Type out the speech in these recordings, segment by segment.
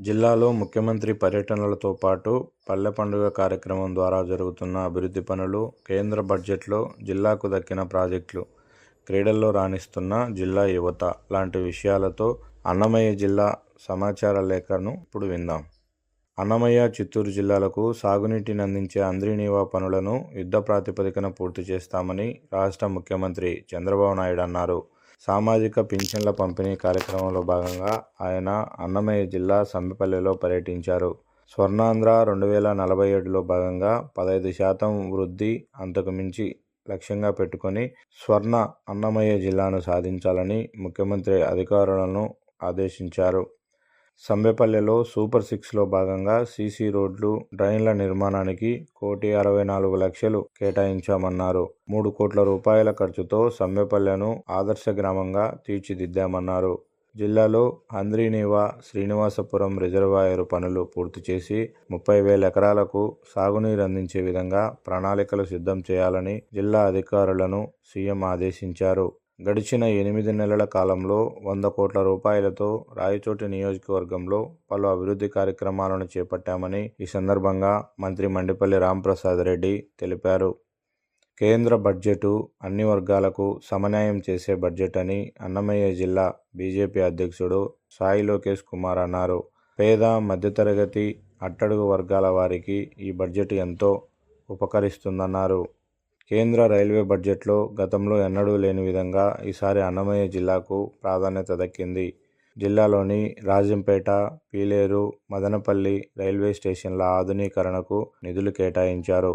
జిల్లాలో ముఖ్యమంత్రి పర్యటనలతో పాటు పల్లె పండుగ కార్యక్రమం ద్వారా జరుగుతున్న అభివృద్ధి పనులు, కేంద్ర బడ్జెట్లో జిల్లాకు దక్కిన ప్రాజెక్టులు, క్రీడల్లో రాణిస్తున్న జిల్లా యువత లాంటి విషయాలతో అన్నమయ్య జిల్లా సమాచార లేఖను ఇప్పుడు విందాం. అన్నమయ్య, చిత్తూరు జిల్లాలకు సాగునీటిని అందించే అంద్రినీవా పనులను యుద్ధ ప్రాతిపదికన పూర్తి చేస్తామని రాష్ట్ర ముఖ్యమంత్రి చంద్రబాబు నాయుడు అన్నారు. సామాజిక పింఛన్ల పంపిణీ కార్యక్రమంలో భాగంగా ఆయన అన్నమయ్య జిల్లా సమ్మెపల్లిలో పర్యటించారు. స్వర్ణాంధ్ర రెండు వేల నలభై ఏడులో భాగంగా పదహైదు శాతం వృద్ధి అంతకు మించి లక్ష్యంగా పెట్టుకొని స్వర్ణ అన్నమయ్య జిల్లాను సాధించాలని ముఖ్యమంత్రి అధికారులను ఆదేశించారు. సంబెపల్లెలో సూపర్ సిక్స్లో భాగంగా సీసీ రోడ్లు, డ్రైన్ల నిర్మాణానికి కోటి అరవై నాలుగు లక్షలు కేటాయించామన్నారు. మూడు కోట్ల రూపాయల ఖర్చుతో సంబెపల్లెను ఆదర్శ గ్రామంగా తీర్చిదిద్దామన్నారు. జిల్లాలో హంద్రీనీవా, శ్రీనివాసపురం రిజర్వాయర్ పనులు పూర్తి చేసి ముప్పై వేల ఎకరాలకు సాగునీరు అందించే విధంగా ప్రణాళికలు సిద్ధం చేయాలని జిల్లా అధికారులను సీఎం ఆదేశించారు. గడిచిన ఎనిమిది నెలల కాలంలో వంద కోట్ల రూపాయలతో రాయచోటి నియోజకవర్గంలో పలు అభివృద్ధి కార్యక్రమాలను చేపట్టామని ఈ సందర్భంగా మంత్రి మండిపల్లి రాంప్రసాద్ రెడ్డి తెలిపారు. కేంద్ర బడ్జెటు అన్ని వర్గాలకు సమన్యాయం చేసే బడ్జెట్ అని అన్నమయ్య జిల్లా బీజేపీ అధ్యక్షుడు సాయి లోకేష్ కుమార్ అన్నారు. పేద, మధ్యతరగతి, అట్టడుగు వర్గాల వారికి ఈ బడ్జెట్ ఎంతో ఉపకరిస్తుందన్నారు. కేంద్ర రైల్వే బడ్జెట్లో గతంలో ఎన్నడూ లేని విధంగా ఈసారి అన్నమయ్య జిల్లాకు ప్రాధాన్యత దక్కింది. జిల్లాలోని రాజంపేట, పీలేరు, మదనపల్లి రైల్వే స్టేషన్ల ఆధునీకరణకు నిధులు కేటాయించారు.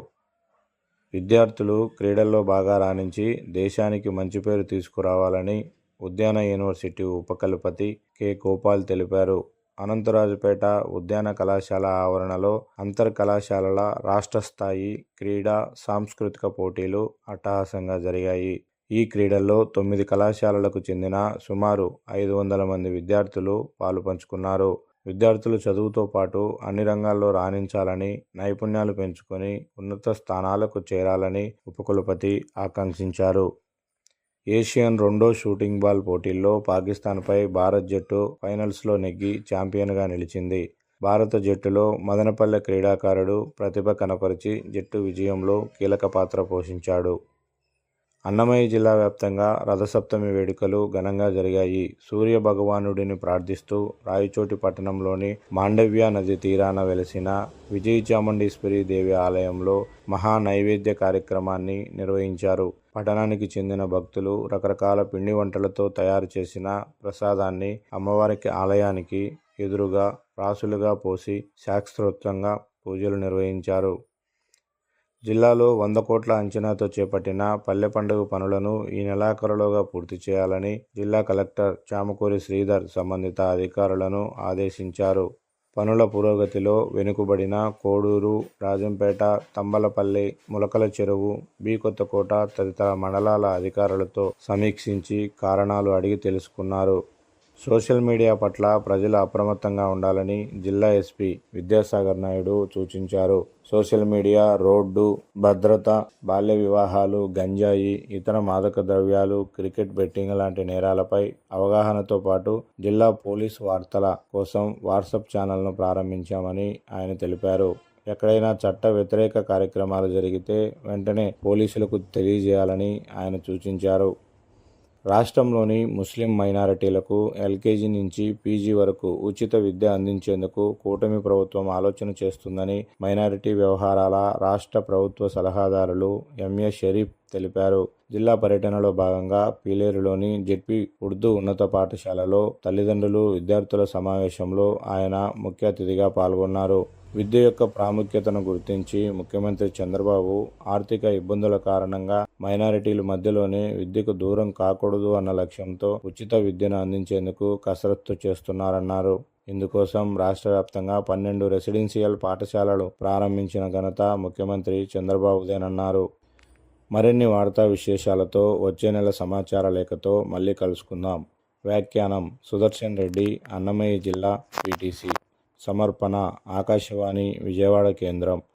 విద్యార్థులు క్రీడల్లో బాగా రాణించి దేశానికి మంచి పేరు తీసుకురావాలని ఉద్యాన యూనివర్సిటీ ఉపకులపతి కె. గోపాల్ తెలిపారు. అనంతరాజుపేట ఉద్యాన కళాశాల ఆవరణలో అంతర్ కళాశాలల రాష్ట్ర స్థాయి క్రీడా, సాంస్కృతిక పోటీలు అట్టహాసంగా జరిగాయి. ఈ క్రీడల్లో తొమ్మిది కళాశాలలకు చెందిన సుమారు ఐదు వందల మంది విద్యార్థులు పాలుపంచుకున్నారు. విద్యార్థులు చదువుతో పాటు అన్ని రంగాల్లో రాణించాలని, నైపుణ్యాలు పెంచుకొని ఉన్నత స్థానాలకు చేరాలని ఉపకులపతి ఆకాంక్షించారు. ఏషియన్ రెండో షూటింగ్ బాల్ పోటీల్లో పాకిస్తాన్పై భారత్ జట్టు ఫైనల్స్లో నెగ్గి చాంపియన్గా నిలిచింది. భారత జట్టులో మదనపల్లె క్రీడాకారుడు ప్రతిభ కనపరిచి జట్టు విజయంలో కీలక పాత్ర పోషించాడు. అన్నమయ్య జిల్లా వ్యాప్తంగా రథసప్తమి వేడుకలు ఘనంగా జరిగాయి. సూర్య భగవానుడిని ప్రార్థిస్తూ రాయచోటి పట్టణంలోని మాండవ్య నది తీరాన వెలసిన విజయచాముండేశ్వరీ దేవి ఆలయంలో మహా నైవేద్య కార్యక్రమాన్ని నిర్వహించారు. పట్టణానికి చెందిన భక్తులు రకరకాల పిండి వంటలతో తయారు చేసిన ప్రసాదాన్ని అమ్మవారికి ఆలయానికి ఎదురుగా రాసులుగా పోసి శాస్త్రోక్తంగా పూజలు నిర్వహించారు. జిల్లాలో వంద కోట్ల అంచనాతో చేపట్టిన పల్లె పండుగ పనులను ఈ నెలాఖరులోగా పూర్తి చేయాలని జిల్లా కలెక్టర్ చామకూరి శ్రీధర్ సంబంధిత అధికారులను ఆదేశించారు. పనుల పురోగతిలో వెనుకబడిన కోడూరు, రాజంపేట, తంబలపల్లి, ములకల చెరువు, బి. కొత్తకోట తదితర మండలాల అధికారులతో సమీక్షించి కారణాలు అడిగి తెలుసుకున్నారు. సోషల్ మీడియా పట్ల ప్రజలు అప్రమత్తంగా ఉండాలని జిల్లా ఎస్పీ విద్యాసాగర్ నాయుడు సూచించారు. సోషల్ మీడియా, రోడ్డు భద్రత, బాల్య వివాహాలు, గంజాయి, ఇతర మాదక ద్రవ్యాలు, క్రికెట్ బెట్టింగ్ లాంటి నేరాలపై అవగాహనతో పాటు జిల్లా పోలీస్ వార్తల కోసం వాట్సప్ ఛానల్ను ప్రారంభించామని ఆయన తెలిపారు. ఎక్కడైనా చట్ట వ్యతిరేక కార్యక్రమాలు జరిగితే వెంటనే పోలీసులకు తెలియజేయాలని ఆయన సూచించారు. రాష్ట్రంలోని ముస్లిం మైనారిటీలకు ఎల్కేజీ నుంచి పీజీ వరకు ఉచిత విద్య అందించేందుకు కూటమి ప్రభుత్వం ఆలోచన చేస్తుందని మైనారిటీ వ్యవహారాల రాష్ట్ర ప్రభుత్వ సలహాదారులు ఎంఏ షరీఫ్ తెలిపారు. జిల్లా పర్యటనలో భాగంగా పీలేరులోని జెడ్పీ ఉర్దూ ఉన్నత పాఠశాలలో తల్లిదండ్రులు, విద్యార్థుల సమావేశంలో ఆయన ముఖ్య అతిథిగా పాల్గొన్నారు. విద్య యొక్క ప్రాముఖ్యతను గుర్తించి ముఖ్యమంత్రి చంద్రబాబు ఆర్థిక ఇబ్బందుల కారణంగా మైనారిటీల మధ్యలోనే విద్యకు దూరం కాకూడదు అన్న లక్ష్యంతో ఉచిత విద్యను అందించేందుకు కసరత్తు చేస్తున్నారన్నారు. ఇందుకోసం రాష్ట్ర వ్యాప్తంగా పన్నెండు రెసిడెన్షియల్ పాఠశాలలు ప్రారంభించిన ఘనత ముఖ్యమంత్రి చంద్రబాబుదేనన్నారు. మరిన్ని వార్తా విశేషాలతో వచ్చే నెల సమాచార లేఖతో మళ్ళీ కలుసుకుందాం. వ్యాఖ్యానం సుదర్శన్ రెడ్డి అన్నమయ్య జిల్లా పీటీసీ సమర్పణ ఆకాశవాణి విజయవాడ కేంద్రం.